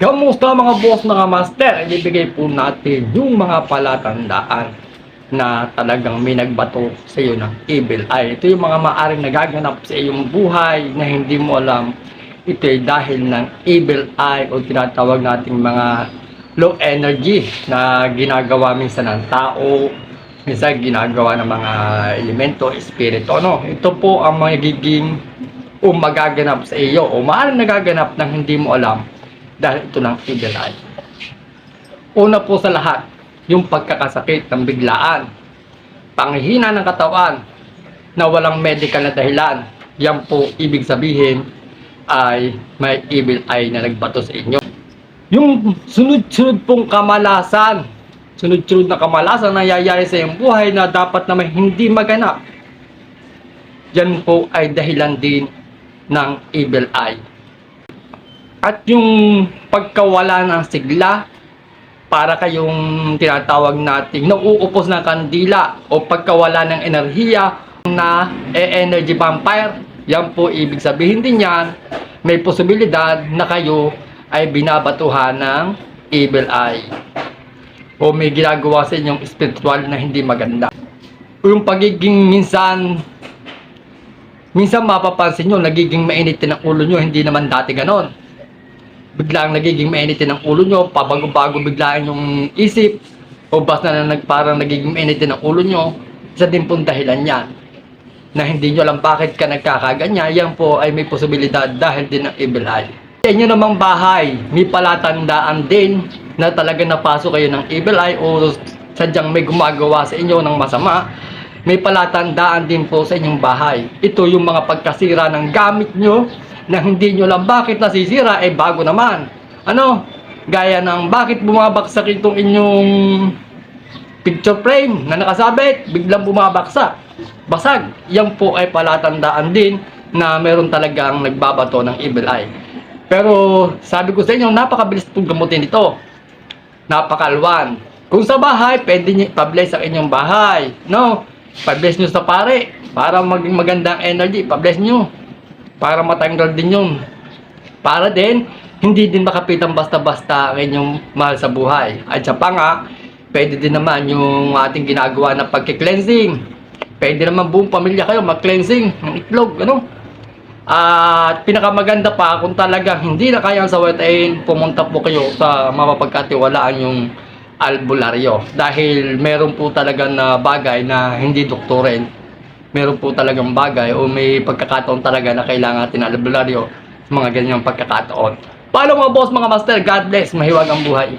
Kamusta mga boss, mga master? Ibibigay po natin yung mga palatandaan na talagang may nagbato sa iyo ng evil eye. Ito yung mga maaring nagaganap sa iyong buhay na hindi mo alam. Ito ay dahil ng evil eye o tinatawag nating mga low energy na ginagawa minsan ng tao, minsan ginagawa ng mga elemento, espiritu. Ano? Ito po ang magiging o magaganap sa iyo o maaaring nagaganap ng hindi mo alam dahil ito ng eye. Una po sa lahat, yung pagkakasakit ng biglaan, panghihina ng katawan na walang medical na dahilan. Yan po ibig sabihin ay may evil eye na nagbato sa inyo. Yung sunod-sunod pong kamalasan, sunod-sunod na kamalasan na nangyayari sa iyong buhay na dapat na may hindi maganap. Yan po ay dahilan din ng evil eye. At yung pagkawala ng sigla, para kayong tinatawag nating nauupos ng kandila o pagkawala ng enerhiya na e-energy vampire, yan po ibig sabihin din yan, may posibilidad na kayo ay binabatuhan ng evil eye o may ginagawa sa inyong spiritual na hindi maganda. Yung pagiging minsan minsan mapapansin nyo, nagiging mainitin ang ulo nyo, hindi naman dati ganon. Biglang nagiging mainitin ang ulo nyo, pabago-bago biglaan yung isip, o basta na nag, parang nagiging mainitin ang ulo nyo, isa din pong dahilan yan. Na hindi nyo alam bakit ka nagkakaganya, yan po ay may posibilidad dahil din ng evil eye. Sa inyo namang bahay, may palatandaan din na talaga napasok kayo ng evil eye o sadyang may gumagawa sa inyo ng masama, may palatandaan din po sa inyong bahay. Ito yung mga pagkasira ng gamit nyo na hindi nyo lang bakit nasisira, eh bago naman. Ano? Gaya ng bakit bumabaksak itong inyong picture frame na nakasabit, biglang bumabaksak. Basag. Yan po ay palatandaan din na meron talagang nagbabato ng evil eye. Pero sabi ko sa inyo, napakabilis pong gamutin ito. Napakalwan. Kung sa bahay, pwede nyo i-bless ang inyong bahay. No? Pa-bless nyo sa pare. Para maging magandang energy, pa-bless nyo. Para matanggal din yun. Para din, hindi din makapitan basta-basta ang inyong mahal sa buhay. At sa pa nga, pwede din naman yung ating ginagawa na pagki-cleansing. Pwede naman buong pamilya kayo mag-cleansing ng itlog, ano? At pinakamaganda pa kung talagang hindi na kayang sawatain, pumunta po kayo sa mapapagkatiwalaan yung albularyo. Dahil meron po talaga na bagay na hindi doktorin. Meron po talagang bagay o may pagkakataon talaga na kailangan natin albularyo sa mga ganyang pagkakataon. Paano mga boss, mga master, God bless, mahiwag ang buhay.